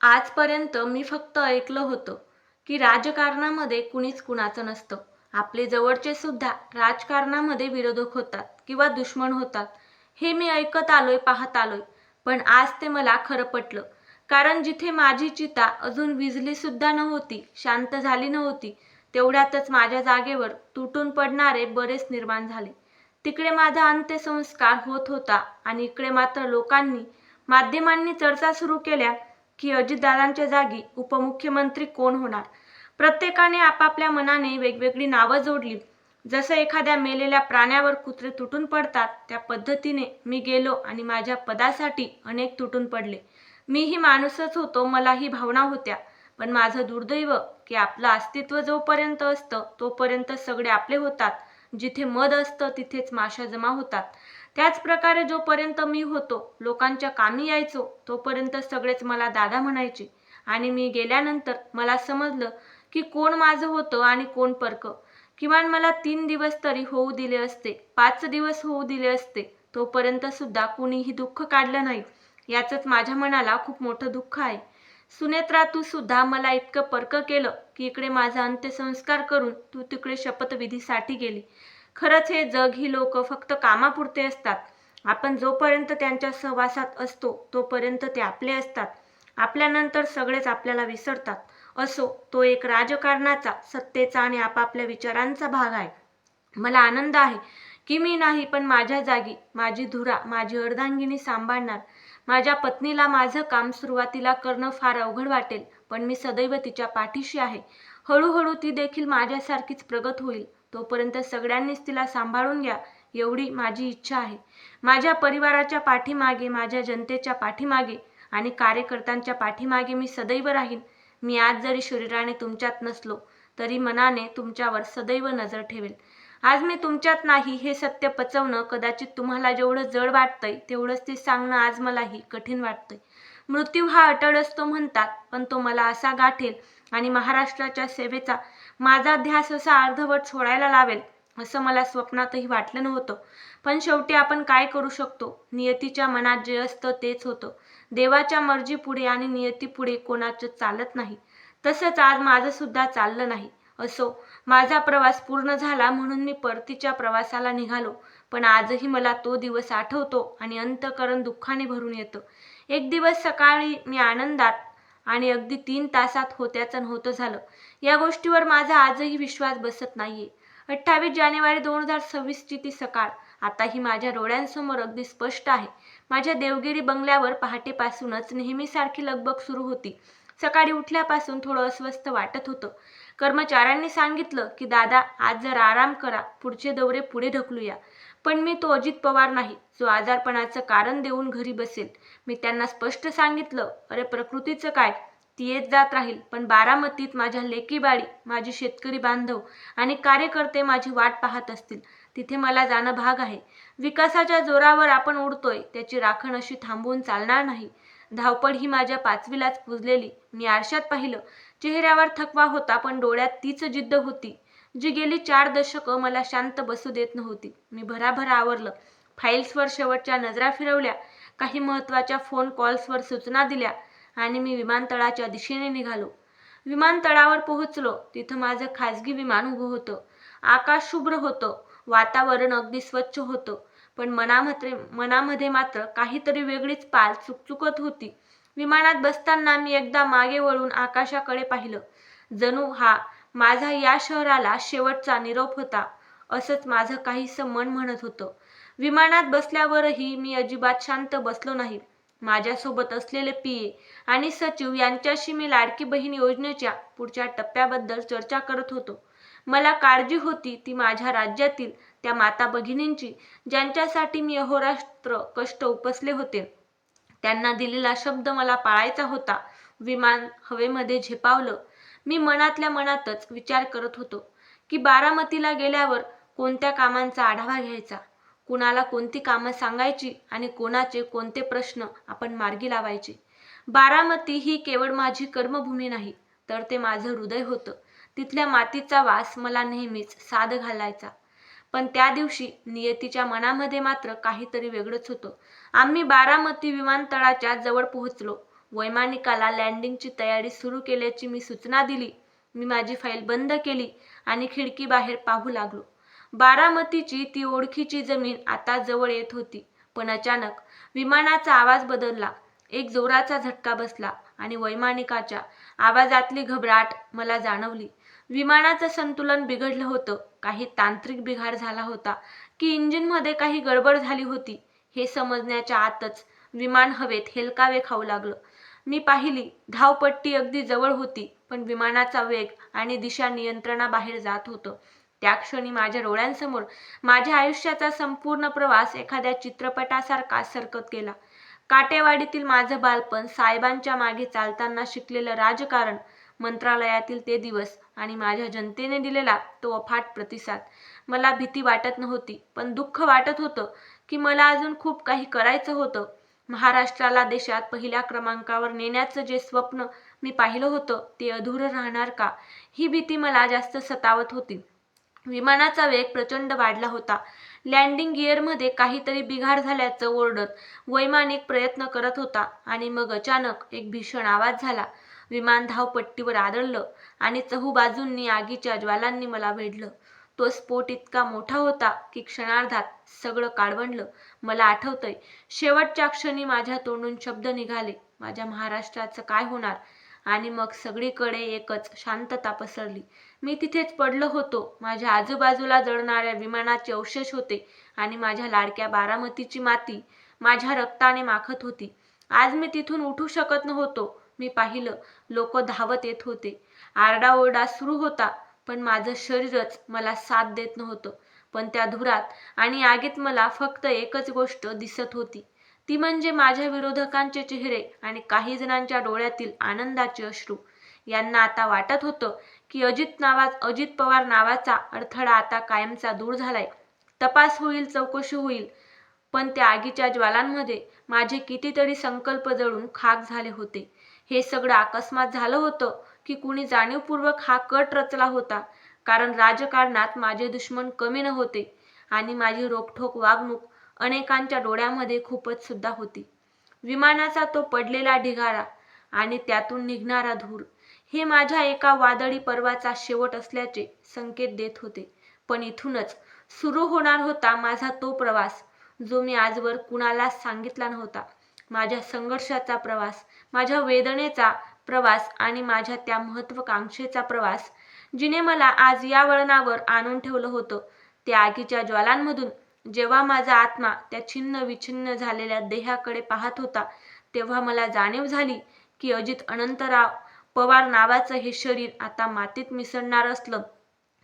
आजपर्यंत मी फक्त ऐकलं होतं की राजकारणामध्ये कुणीच कुणाचं नसतं. आपले जवळचे सुद्धा राजकारणामध्ये विरोधक होतात किंवा दुश्मन होतात हे मी ऐकत आलोय पाहत आलोय. पण आज ते मला खरं पटलं. कारण जिथे माझी चिता अजून विजली सुद्धा नव्हती शांत झाली नव्हती तेवढ्यातच माझ्या जागेवर तुटून पडणारे बरेच निर्माण झाले. तिकडे माझा अंत्यसंस्कार होत होता आणि इकडे मात्र लोकांनी माध्यमांनी चर्चा सुरू केल्या की अजितदादांच्या जागी उपमुख्यमंत्री कोण होणार? प्रत्येकाने आपापल्या मनाने वेगवेगळी नावं जोडली. जसं एखाद्या मेलेल्या प्राण्यावर कुत्रे तुटून पडतात त्या पद्धतीने मी गेलो आणि माझ्या पदासाठी अनेक तुटून पडले. मीही माणूसच होतो मलाही भावना होत्या. पण माझं दुर्दैव की आपलं अस्तित्व जोपर्यंत असतं तोपर्यंत सगळे आपले होतात. जिथे मध असतं तिथेच माशा जमा होतात. त्याच प्रकारे जोपर्यंत मी होतो लोकांच्या कामी यायचो तोपर्यंत सगळेच मला दादा म्हणायचे. आणि मी गेल्यानंतर मला समजलं की कोण माझं होतं आणि कोण परक. किमान मला तीन दिवस तरी होऊ दिले असते पाच दिवस होऊ दिले असते तोपर्यंत सुद्धा कुणीही दुःख काढलं नाही. याचंच माझ्या मनाला खूप मोठं दुःख आहे. सुनेत्रा तू सुद्धा मला इतकं परक केलं की इकडे माझा अंत्यसंस्कार करून तू तिकडे शपथविधीसाठी गेली. खरंच हे जग ही लोक फक्त कामापुरते असतात. आपण जोपर्यंत त्यांच्या सहवासात असतो तोपर्यंत ते आपले असतात. आपल्यानंतर सगळेच आपल्याला विसरतात. असो तो एक राजकारणाचा सत्तेचा आणि आपापल्या विचारांचा भाग आहे. मला आनंद आहे की मी नाही पण माझ्या जागी माझी धुरा माझी अर्धांगिनी सांभाळणार. माझ्या पत्नीला माझं काम सुरुवातीला करणं फार अवघड वाटेल पण मी सदैव तिच्या पाठीशी आहे. हळूहळू ती देखील माझ्यासारखीच प्रगत होईल. तोपर्यंत सगळ्यांनीच तिला सांभाळून घ्या एवढी माझी इच्छा आहे. माझ्या परिवाराच्या पाठीमागे माझ्या जनतेच्या पाठीमागे आणि कार्यकर्त्यांच्या पाठीमागे मी सदैव राहीन. मी आज जरी शरीराने तुमच्यात नसलो तरी मनाने तुमच्यावर सदैव नजर ठेवेल. आज मी तुमच्यात नाही हे सत्य पचवणं कदाचित तुम्हाला जेवढं जड वाटतंय तेवढंच ते सांगणं आज मलाही कठीण वाटतंय. मृत्यू हा अटळ असतो म्हणतात पण तो मला असा गाठेल आणि महाराष्ट्राच्या सेवेचा माझा ध्यास असा अर्धवट सोडायला लावेल असं मला स्वप्नातही वाटलं नव्हतं. पण शेवटी आपण काय करू शकतो? नियतीच्या मनात जे असतं तेच होतं. देवाच्या मर्जीपुढे आणि नियतीपुढे कोणाचं चालत नाही. तसंच आज माझं सुद्धा चाललं नाही. असो माझा प्रवास पूर्ण झाला म्हणून मी परतीच्या प्रवासाला निघालो. पण आजही मला तो दिवस आठवतो आणि अंतकरण दुःखाने भरून येतं. एक दिवस सकाळी मी आनंदात आणि अगदी तीन तासात होत्याचं नव्हतं झालं. या गोष्टीवर माझा आजही विश्वास बसत नाहीये. अठ्ठावीस जानेवारी दोन हजार सव्वीसची ती सकाळ. आताही माझ्या डोळ्यांसमोर अगदी स्पष्ट आहे. माझ्या देवगिरी बंगल्यावर पहाटेपासूनच नेहमीसारखी लगबग सुरू होती. सकाळी उठल्यापासून थोडं अस्वस्थ वाटत होतं. कर्मचाऱ्यांनी सांगितलं की दादा आज जर आराम करा. पुढचे दौरे पुढे ढकलूया. पण मी तो अजित पवार नाही. जो आजारपणाचं कारण देऊन घरी बसेल. मी त्यांना स्पष्ट सांगितलं अरे प्रकृतीचं काय? ती येत जात राहील. पण बारामतीत माझ्या लेकीबाळी माझी शेतकरी बांधव आणि कार्यकर्ते माझी वाट पाहत असतील. तिथे मला जाणं भाग आहे. विकासाच्या जोरावर आपण उडतोय त्याची राखण अशी थांबवून चालणार नाही. धावपळ ही माझ्या पाचवीलाच पुजलेली मी आरशात पाहिलं चेहऱ्यावर थकवा होता पण डोळ्यात तीच जिद्द होती जी गेली चार दशकं मला शांत बसू देत नव्हती. मी भराभर आवरलं. फाईल्सवर शेवटच्या नजरा फिरवल्या काही महत्त्वाच्या फोन कॉल्सवर सूचना दिल्या आणि मी विमानतळाच्या दिशेने निघालो. विमानतळावर पोहोचलो. तिथं माझं खाजगी विमान उभं होतं. आकाश शुभ्र होतं. वातावरण अगदी स्वच्छ होतं. पण मनामध्ये मनामध्ये मात्र काहीतरी वेगळीच पाल चुकचुकत होती. विमानात बसताना मी एकदा मागे वळून आकाशाकडे पाहिलं. जणू हा माझा या शहराला शेवटचा निरोप होता. असंच माझं काहीसं मन म्हणत होतं. विमानात बसल्यावरही मी अजिबात शांत बसलो नाही. माझ्यासोबत असलेले पीए आणि सचिव यांच्याशी मी लाडकी बहीण योजनेच्या पुढच्या टप्प्याबद्दल चर्चा करत होतो. मला काळजी होती ती माझ्या राज्यातील त्या माता भगिनींची ज्यांच्यासाठी मी अहोरात्र कष्ट उपसले होते. त्यांना दिलेला शब्द मला पाळायचा होता. विमान हवेमध्ये झेपावलं. मी मनातल्या मनातच विचार करत होतो की बारामतीला गेल्यावर कोणत्या कामांचा आढावा घ्यायचा? कुणाला कोणती कामं सांगायची आणि कोणाचे कोणते प्रश्न आपण मार्गी लावायचे. बारामती ही केवळ माझी कर्मभूमी नाही तर ते माझं हृदय होतं. तिथल्या मातीचा वास मला नेहमीच साध घालायचा. पण त्या दिवशी नियतीच्या मनामध्ये मात्र काहीतरी वेगळंच होतं. आम्ही बारामती विमानतळाच्या जवळ पोहोचलो. वैमानिकाला लँडिंगची तयारी सुरू केल्याची मी सूचना दिली. मी माझी फाईल बंद केली आणि खिडकी बाहेर पाहू लागलो. बारामतीची ती ओळखीची जमीन आता जवळ येत होती. पण अचानक विमानाचा आवाज बदलला. एक जोराचा झटका बसला आणि वैमानिकाच्या आवाजातली घबराट मला जाणवली. विमानाचं संतुलन बिघडलं होतं. काही तांत्रिक बिघाड झाला होता की इंजिनमध्ये काही गडबड झाली होती हे समजण्याच्या आतच विमान हवेत हेलकावे खाऊ लागलं. मी पाहिली धावपट्टी अगदी जवळ होती पण विमानाचा वेग आणि दिशा नियंत्रणाबाहेर जात होतं. त्या क्षणी माझ्या डोळ्यांसमोर माझ्या आयुष्याचा संपूर्ण प्रवास एखाद्या चित्रपटासारखा सरकत गेला. काटेवाडीतील माझं बालपण साहेबांच्या मागे चालताना शिकलेलं राजकारण मंत्रालयातील ते दिवस आणि माझ्या जनतेने दिलेला तो अफाट प्रतिसाद. मला भीती वाटत नव्हती पण दुःख वाटत होतं की मला अजून खूप काही करायचं होतं. महाराष्ट्राला देशात पहिल्या क्रमांकावर नेण्याचं जे स्वप्न मी पाहिलं होतं ते अधुरं राहणार का? ही भीती मला जास्त सतावत होती. विमानाचा वेग प्रचंड वाढला होता. लँडिंग गिअरमध्ये काहीतरी बिघाड झाल्याचं ओरडत वैमानिक प्रयत्न करत होता आणि मग अचानक एक भीषण आवाज झाला. विमान धावपट्टीवर आदळलं आणि चहूबाजूंनी आगीच्या ज्वालांनी मला भेडलं तो स्फोट इतका मोठा होता की क्षणार्धात सगळं काळवंडलं मला आठवतंय शेवटच्या क्षणी माझ्या तोंडून शब्द निघाले माझ्या महाराष्ट्राचं काय होणार? आणि मग सगळीकडे एकच शांतता पसरली. मी तिथेच पडलो होतो. माझ्या आजूबाजूला जळणाऱ्या विमानाचे अवशेष होते आणि माझ्या लाडक्या बारामतीची माती माझ्या रक्ताने माखत होती. आज मी तिथून उठू शकत नव्हतो. मी पाहिलं लोक धावत येत होते. आरडाओरडा सुरू होता पण माझं शरीरच मला साथ देत नव्हतं. पण त्या धुरात आणि आगीत मला फक्त एकच गोष्ट दिसत होती. ती म्हणजे माझ्या विरोधकांचे चेहरे आणि काही जणांच्या डोळ्यातील आनंदाचे अश्रू. यांना आता वाटत होतं की अजित नावा अजित पवार नावाचा अडथळा आता कायमचा दूर झालाय. तपास होईल चौकशी होईल पण त्या आगीच्या ज्वालांमध्ये माझे कितीतरी संकल्प जळून खाक झाले होते. हे सगळं अकस्मात झालं होतं की कुणी जाणीवपूर्वक हा कट रचला होता कारण राजकारणात माझे दुश्मन कमी नव्हते आणि माझी रोखठोक वागणूक अनेकांच्या डोळ्यामध्ये खूपच सुद्धा होती. विमानाचा तो पडलेला ढिगारा आणि त्यातून निघणारा धूर हे माझ्या एका वादळी पर्वाचा शेवट असल्याचे संकेत देत होते. पण इथूनच सुरू होणार होता माझा तो प्रवास जो मी आजवर कुणालाच सांगितला नव्हता. माझ्या संघर्षाचा प्रवास माझ्या वेदनेचा प्रवास आणि माझ्या त्या महत्वाकांक्षेचा प्रवास जिने मला आज या वळणावर आणून ठेवलं होतं. त्या आगीच्या ज्वालांमधून जेव्हा माझा आत्मा त्या छिन्न विछिन्न झालेल्या देहाकडे पाहत होता तेव्हा मला जाणीव झाली की अजित अनंतराव पवार नावाचं हे शरीर आता मातीत मिसळणार असलं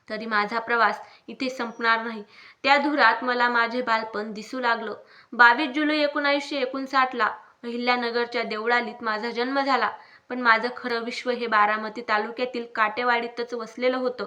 तरी माझा प्रवास इथे संपणार नाही. त्या धुरात मला माझे बालपण दिसू लागलं. बावीस जुलै एकोणावीसशे एकोणसाठला अहिल्यानगरच्या देवळालीत माझा जन्म झाला. पण माझं खरं विश्व हे बारामती तालुक्यातील काटेवाडीतच वसलेलं होतं.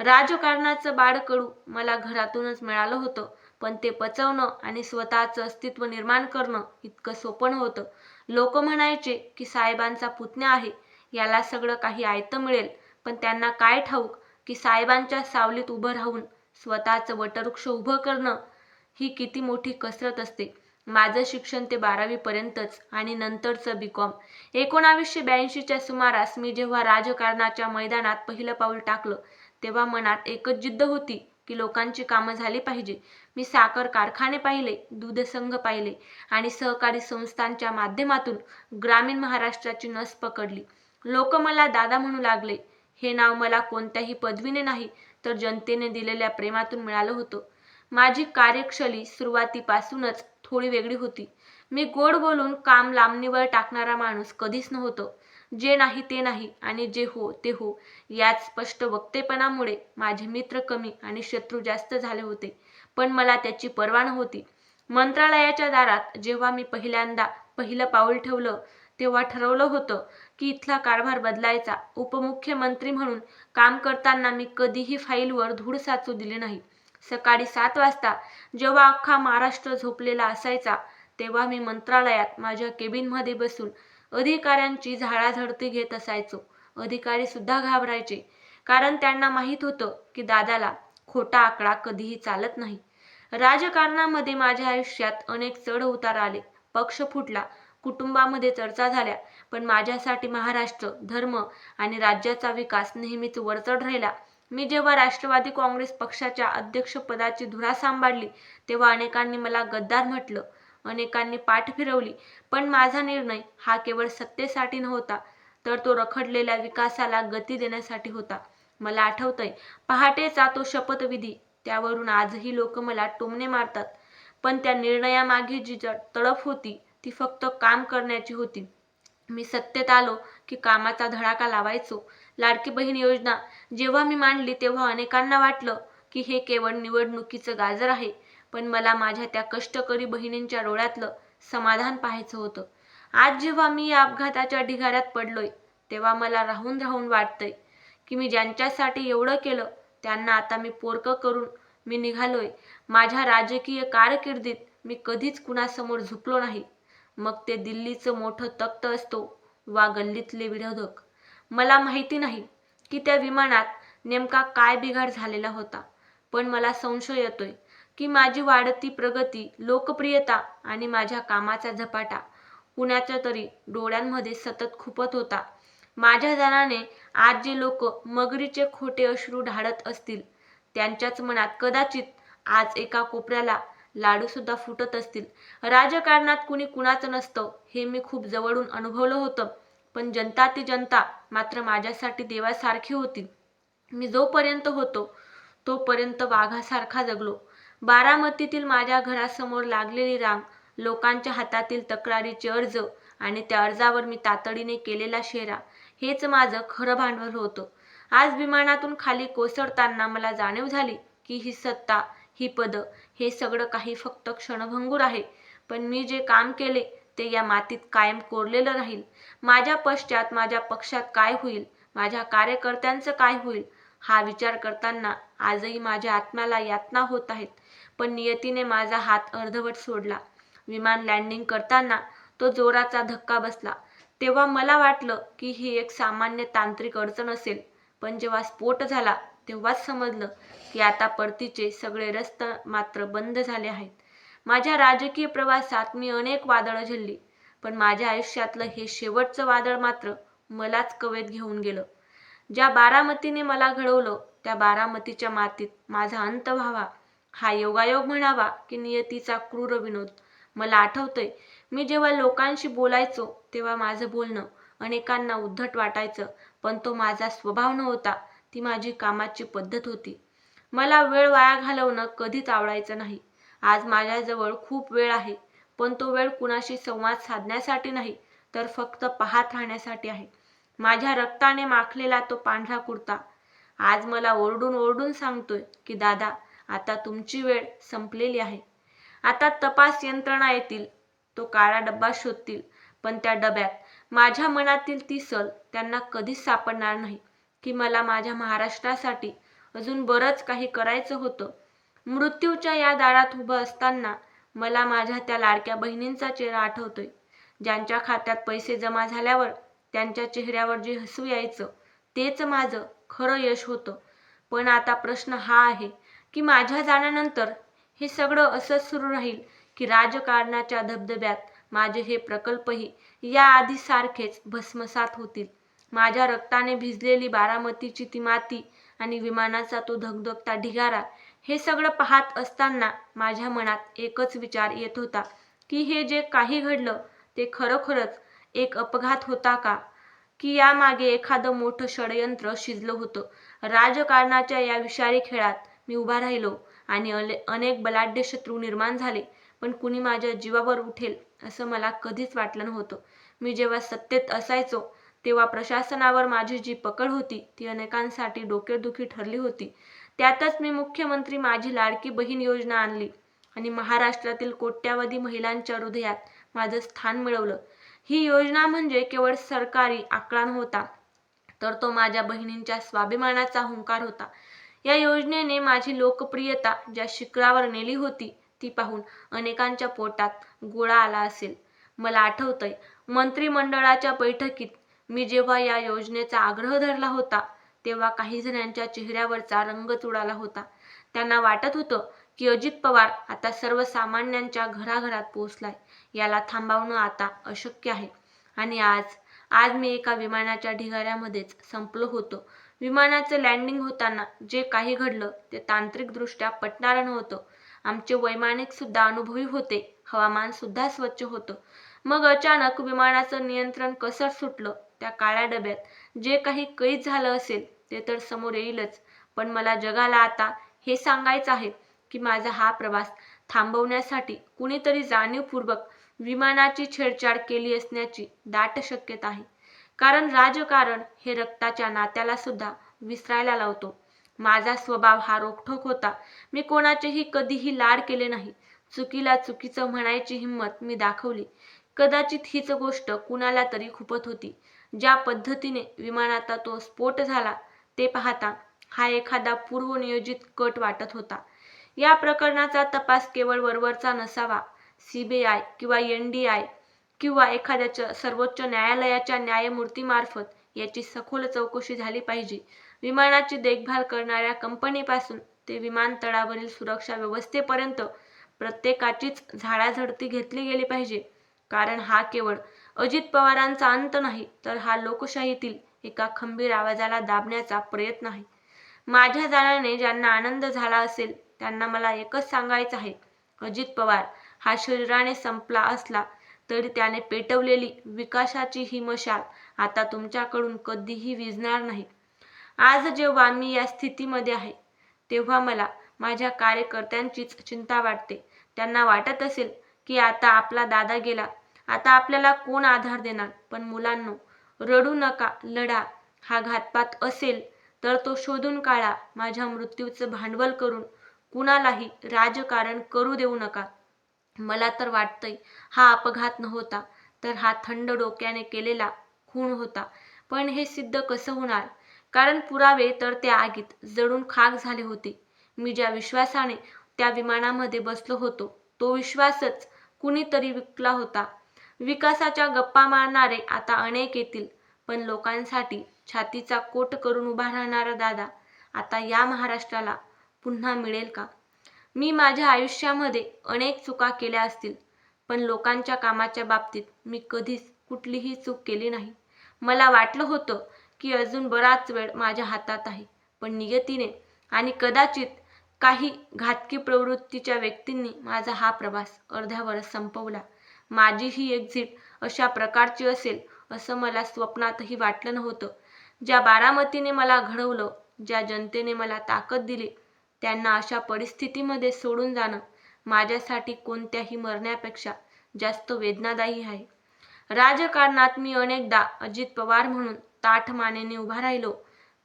राजकारणाचं बाळकडू मला घरातूनच मिळालं होतं. पण ते पचवणं आणि स्वतःचं अस्तित्व निर्माण करणं इतकं सोपं होतं लोक म्हणायचे की साहेबांचा पुतण्या आहे. याला सगळं काही आयतं मिळेल. पण त्यांना काय ठाऊक की साहेबांच्या सावलीत उभं राहून स्वतःचं वटवृक्ष उभं करणं ही किती मोठी कसरत असते. माझं शिक्षण ते बारावीपर्यंतच आणि नंतरचं बी. कॉम. एकोणावीसशे ब्याऐंशीच्या सुमारास मी जेव्हा राजकारणाच्या मैदानात पहिलं पाऊल टाकलं तेव्हा मनात एकच जिद्द होती की लोकांची कामं झाली पाहिजे. मी साखर कारखाने पाहिले दूध संघ पाहिले आणि सहकारी संस्थांच्या माध्यमातून ग्रामीण महाराष्ट्राची नस पकडली. लोक मला दादा म्हणू लागले. हे नाव मला कोणत्याही पदवीने नाही तर जनतेने दिलेल्या प्रेमातून मिळालं होतं. माझी कार्यशैली सुरुवातीपासूनच थोडी वेगळी होती. मी गोड बोलून काम लांबणीवर टाकणारा माणूस कधीच नव्हतो. जे नाही ते नाही आणि जे हो ते हो याच स्पष्ट वक्तेपणामुळे माझे मित्र कमी आणि शत्रू जास्त झाले होते. पण मला त्याची पर्वा नव्हती. मंत्रालयाच्या दारात जेव्हा मी पहिल्यांदा पहिलं पाऊल ठेवलं तेव्हा ठरवलं होतं की इथला कारभार बदलायचा. उपमुख्यमंत्री म्हणून काम करताना मी कधीही फाईलवर धूळ साचू दिले नाही. सकाळी सात वाजता जेव्हा अख्खा महाराष्ट्र झोपलेला असायचा तेव्हा मी मंत्रालयात माझ्या केबिनमध्ये बसून अधिकाऱ्यांची झाडाझडती घेत असायचो. अधिकारी सुद्धा घाबरायचे कारण त्यांना माहीत होतं की दादाला खोटा आकडा कधीही चालत नाही. राजकारणामध्ये माझ्या आयुष्यात अनेक चढ उतार आले. पक्ष फुटला कुटुंबामध्ये चर्चा झाल्या पण माझ्यासाठी महाराष्ट्र धर्म आणि राज्याचा विकास नेहमीच वरचढ राहिला. मी जेव्हा राष्ट्रवादी काँग्रेस पक्षाच्या अध्यक्षपदाची धुरा सांभाळली तेव्हा अनेकांनी मला गद्दार म्हटलं अनेकांनी पाठ फिरवली पण माझा निर्णय हा केवळ सत्तेसाठी नव्हता तर तो रखडलेल्या विकासाला गती देण्यासाठी होता. मला आठवतंय पहाटेचा तो शपथविधी त्यावरून आजही लोक मला टोमणे मारतात पण त्या निर्णयामागे जी तडफ होती ती फक्त काम करण्याची होती. मी सत्तेत आलो की कामाचा धडाका लावायचो. लाडकी बहीण योजना जेव्हा मी मांडली तेव्हा अनेकांना वाटलं की हे केवळ निवडणुकीचं गाजर आहे पण मला माझ्या त्या कष्टकरी बहिणींच्या डोळ्यातलं समाधान पाहायचं होतं. आज जेव्हा मी या अपघाताच्या ढिगाऱ्यात पडलोय तेव्हा मला राहून राहून वाटतंय की मी ज्यांच्यासाठी एवढं केलं त्यांना आता मी पोरकं करून मी निघालोय. माझ्या राजकीय कारकिर्दीत मी कधीच कुणासमोर झुकलो नाही. मग ते दिल्लीचं मोठं तख्त असतो वा गल्लीतले विरोधक. मला माहिती नाही की त्या विमानात नेमका काय बिघाड झालेला होता पण मला संशय येतोय की माझी वाढती प्रगती लोकप्रियता आणि माझ्या कामाचा झपाटा कुणाच्या तरी डोळ्यांमध्ये सतत खुपत होता. माझ्या जनाने आज जे लोक मगरीचे खोटे अश्रू ढाळत असतील त्यांच्याच मनात कदाचित आज एका कोपऱ्याला लाडू सुद्धा फुटत असतील. राजकारणात कुणी कुणाचं नसतं हे मी खूप जवळून अनुभवलं होतं. पण जनता ती जनता मात्र माझ्यासाठी देवासारखी होती मी जोपर्यंत होतो तोपर्यंत वाघासारखा जगलो. बारामतीतील माझ्या घरासमोर लागलेली रांग लोकांच्या हातातील तक्रारीचे अर्ज आणि त्या अर्जावर मी तातडीने केलेला शेरा हेच माझं खरं भांडवल होतं. आज विमानातून खाली कोसळताना मला जाणीव झाली की ही सत्ता ही पद. हे सगळं काही फक्त क्षणभंगूर आहे. पण मी जे काम केले ते या मातीत कायम कोरलेलं राहील. माझ्या पश्चात माझ्या पक्षात काय होईल? माझ्या कार्यकर्त्यांचं काय होईल? हा विचार करताना आजही माझ्या आत्म्याला यातना होत आहेत. पण नियतीने माझा हात अर्धवट सोडला. विमान लँडिंग करताना तो जोराचा धक्का बसला. तेव्हा मला वाटलं की ही एक सामान्य तांत्रिक अडचण असेल. पण जेव्हा स्फोट झाला तेव्हाच समजलं की आता परतीचे सगळे रस्त मात्र बंद झाले आहेत. माझ्या राजकीय प्रवासात मी अनेक वादळं झेलली पण माझ्या आयुष्यातलं हे शेवटचं वादळ मात्र मलाच कवेत घेऊन गेलं. ज्या बारामतीने मला घडवलं त्या बारामतीच्या मातीत माझा अंत व्हावा हा योगायोग म्हणावा की नियतीचा क्रूर विनोद. मला आठवतंय मी जेव्हा लोकांशी बोलायचो तेव्हा माझं बोलणं अनेकांना उद्धट वाटायचं पण तो माझा स्वभाव नव्हता. ती माझी कामाची पद्धत होती. मला वेळ वाया घालवणं कधीच आवडायचं नाही. आज माझ्याजवळ खूप वेळ आहे पण तो वेळ कुणाशी संवाद साधण्यासाठी नाही तर फक्त पाहत राहण्यासाठी आहे. माझ्या रक्ताने माखलेला तो पांढरा कुर्ता. आज मला ओरडून ओरडून सांगतोय की दादा आता तुमची वेळ संपलेली आहे. आता तपास यंत्रणा येतील. तो काळा डब्बा शोधतील पण त्या डब्यात माझ्या मनातील ती सल त्यांना कधीच सापडणार नाही. की मला माझ्या महाराष्ट्रासाठी अजून बरंच काही करायचं होतं. मृत्यूच्या या दारात उभं असताना मला माझ्या त्या लाडक्या बहिणींचा चेहरा आठवतोय. ज्यांच्या खात्यात पैसे जमा झाल्यावर त्यांच्या चेहऱ्यावर जे हसू यायचं तेच माझं खरं यश होतं. पण आता प्रश्न हा आहे की माझ्या जाण्यानंतर हे सगळं असंच सुरू राहील की राजकारणाच्या धबधब्यात माझे हे प्रकल्पही याआधी सारखेच भस्मसात होतील? माझ्या रक्ताने भिजलेली बारामतीची ती माती आणि विमानाचा तो धगधगता ढिगारा हे सगळं पाहत असताना माझ्या मनात एकच विचार येत होता की हे जे काही घडलं ते खरोखरच एक अपघात होता का? की यामागे एखादं मोठं षडयंत्र शिजलं होतं? राजकारणाच्या या विषारी खेळात मी उभा राहिलो आणि अले- अनेक बलाढ्य शत्रू निर्माण झाले पण कुणी माझ्या जीवावर उठेल असं मला कधीच वाटलं नव्हतं. मी जेव्हा सत्तेत असायचो तेव्हा प्रशासनावर माझी जी पकड होती ती अनेकांसाठी डोकेदुखी ठरली होती. त्यातच मी मुख्यमंत्री माझी लाडकी बहीण योजना आणली आणि महाराष्ट्रातील कोट्यावधी महिलांच्या हृदयात माझं स्थान मिळवलं. ही योजना म्हणजे केवळ सरकारी आकडा होता तर तो माझ्या बहिणींच्या स्वाभिमानाचा हुंकार होता. या योजनेने माझी लोकप्रियता ज्या शिखरावर नेली होती ती पाहून अनेकांच्या पोटात गोळा आला असेल. मला आठवतंय मंत्रिमंडळाच्या बैठकीत मी जेव्हा या योजनेचा आग्रह धरला होता तेव्हा काही जणांच्या चेहऱ्यावरचा रंग चुडाला होता. त्यांना वाटत होतं की अजित पवार आता सर्वसामान्यांच्या घराघरात पोहोचलाय याला थांबवणं आता अशक्य आहे. आणि आज आज मी एका विमानाच्या ढिगाऱ्यामध्येच संपलो होतो. विमानाचं लँडिंग होताना जे काही घडलं ते तांत्रिकदृष्ट्या पटणारं नव्हतं. आमचे वैमानिक सुद्धा अनुभवी होते हवामान सुद्धा स्वच्छ होतं. मग अचानक विमानाचं नियंत्रण कसं सुटलं त्या काळ्या डब्यात. जे काही कैद झालं असेल ते तर समोर येईलच. पण मला जगाला आता हे सांगायचं आहे की माझा हा प्रवास थांबवण्यासाठी कुणीतरी जाणीवपूर्वक विमानाची छेडछाड केली असण्याची दाट शक्यता आहे. कारण राजकारण हे रक्ताच्या नात्याला सुद्धा विसरायला लावतो. माझा स्वभाव हा रोखठोक होता. मी कोणाचेही कधीही लाड केले नाही. चुकीला चुकीचं म्हणायची हिंमत मी दाखवली. कदाचित हीच गोष्ट कुणाला तरी खुपत होती. ज्या पद्धतीने विमानाचा तो स्फोट झाला ते पाहता हा एखादा पूर्वनियोजित कट वाटत होता. या प्रकरणाचा तपास केवळ वरवरचा नसावा. सीबीआय किंवा एन डी आय किंवा एखाद्याच्या सर्वोच्च न्यायालयाच्या न्यायमूर्तीमार्फत याची सखोल चौकशी झाली पाहिजे. विमानाची देखभाल करणाऱ्या कंपनीपासून ते विमानतळावरील सुरक्षा व्यवस्थेपर्यंत प्रत्येकाचीच झाडाझडती घेतली गेली पाहिजे. कारण हा केवळ अजित पवारांचा अंत नाही तर हा लोकशाहीतील एका खंबीर आवाजाला दाबण्याचा प्रयत्न आहे. माझ्या जाण्याने ज्यांना आनंद झाला असेल त्यांना मला एकच सांगायचं आहे. अजित पवार हा शरीराने संपला असला तरी त्याने पेटवलेली विकासाची ही मशाल आता तुमच्याकडून कधीही विझणार नाही. आज जेव्हा मी या स्थितीमध्ये आहे तेव्हा मला माझ्या कार्यकर्त्यांचीच चिंता वाटते. त्यांना वाटत असेल की आता आपला दादा गेला आता आपल्याला कोण आधार देणार? पण मुलांनो रडू नका लढा. हा घातपात असेल तर तो शोधून काढा. माझ्या मृत्यूचं भांडवल करून कुणालाही राजकारण करू देऊ नका. मला तर वाटतंय हा अपघात नव्हता तर हा थंड डोक्याने केलेला खून होता. पण हे सिद्ध कसं होणार? कारण पुरावे तर त्या आगीत जळून खाक झाले होते. मी ज्या विश्वासाने त्या विमानामध्ये बसलो होतो तो विश्वासच कुणीतरी विकला होता. विकासाच्या गप्पा मारणारे आता अनेक येतील पण लोकांसाठी छातीचा कोट करून उभा राहणारा दादा आता या महाराष्ट्राला पुन्हा मिळेल का? मी माझ्या आयुष्यामध्ये अनेक चुका केल्या असतील पण लोकांच्या कामाच्या बाबतीत मी कधीच कुठलीही चूक केली नाही. मला वाटलं होतं की अजून बराच वेळ माझ्या हातात आहे पण नियतीने आणि कदाचित काही घातकी प्रवृत्तीच्या व्यक्तींनी माझा हा प्रवास अर्ध्यावर संपवला. माझी ही एक्झिट अशा प्रकारची असेल असं मला स्वप्नातही वाटलं नव्हतं. ज्या बारामतीने मला घडवलं ज्या जनतेने मला ताकद दिली त्यांना अशा परिस्थितीमध्ये सोडून जाणं माझ्यासाठी कोणत्याही मरण्यापेक्षा जास्त वेदनादायी आहे. राजकारणात मी अनेकदा अजित पवार म्हणून ताठ मानेने उभा राहिलो.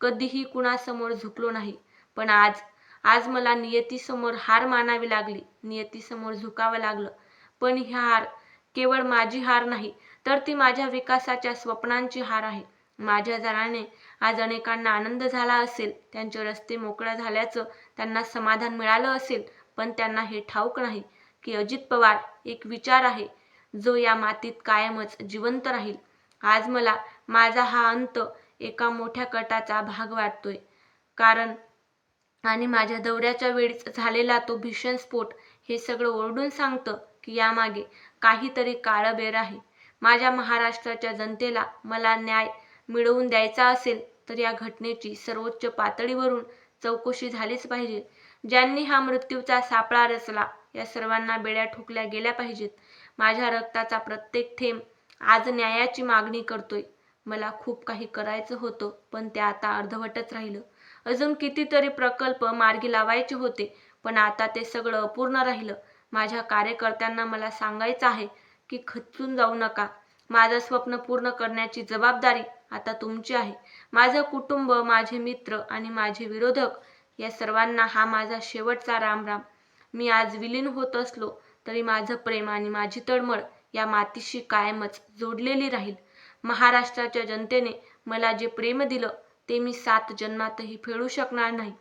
कधीही कुणासमोर झुकलो नाही. पण आज आज मला नियतीसमोर हार मानावी लागली नियतीसमोर झुकावं लागलं. पण ही हार केवळ माझी हार नाही तर ती माझ्या विकासाच्या स्वप्नांची हार आहे. माझ्या जराने आज अनेकांना आनंद झाला असेल त्यांचे रस्ते मोकळ्या झाल्याचं त्यांना समाधान मिळालं असेल पण त्यांना हे ठाऊक नाही की अजित पवार एक विचार आहे जो या मातीत कायमच जिवंत राहील. आज मला माझा हा अंत एका मोठ्या कटाचा भाग वाटतोय. कारण आणि माझ्या दौऱ्याच्या वेळीच झालेला तो भीषण स्फोट हे सगळं ओरडून सांगतं की यामागे काहीतरी काळबेर आहे. माझ्या महाराष्ट्राच्या जनतेला मला न्याय मिळवून द्यायचा असेल तर या घटनेची सर्वोच्च पातळीवरून चौकशी झालीच पाहिजे. ज्यांनी हा मृत्यूचा सापळा रचला या सर्वांना बेड्या ठोकल्या गेल्या पाहिजेत. माझ्या रक्ताचा प्रत्येक थेंब आज न्यायाची मागणी करतोय. मला खूप काही करायचं होतं पण ते आता अर्धवटच राहिलं. अजून कितीतरी प्रकल्प मार्गी लावायचे होते पण आता ते सगळं अपूर्ण राहिलं. माझ्या कार्यकर्त्यांना मला सांगायचं आहे की खचून जाऊ नका. माझं स्वप्न पूर्ण करण्याची जबाबदारी आता तुमची आहे. माझं कुटुंब माझे मित्र आणि माझे विरोधक या सर्वांना हा माझा शेवटचा रामराम. मी आज विलीन होत असलो तरी माझं प्रेम आणि माझी तळमळ या मातीशी कायमच जोडलेली राहील. महाराष्ट्राच्या जनतेने मला जे प्रेम दिलं ते मी सात जन्मातही फेडू शकणार नाही.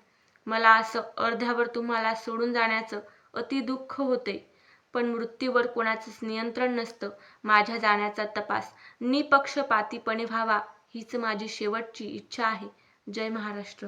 मला असं अर्ध्यावर तुम्हाला सोडून जाण्याचं अति दुःख होते. पण मृत्यूवर कोणाचंच नियंत्रण नसतं. माझ्या जाण्याचा तपास निपक्षपातीपणे व्हावा हीच माझी शेवटची इच्छा आहे. जय महाराष्ट्र.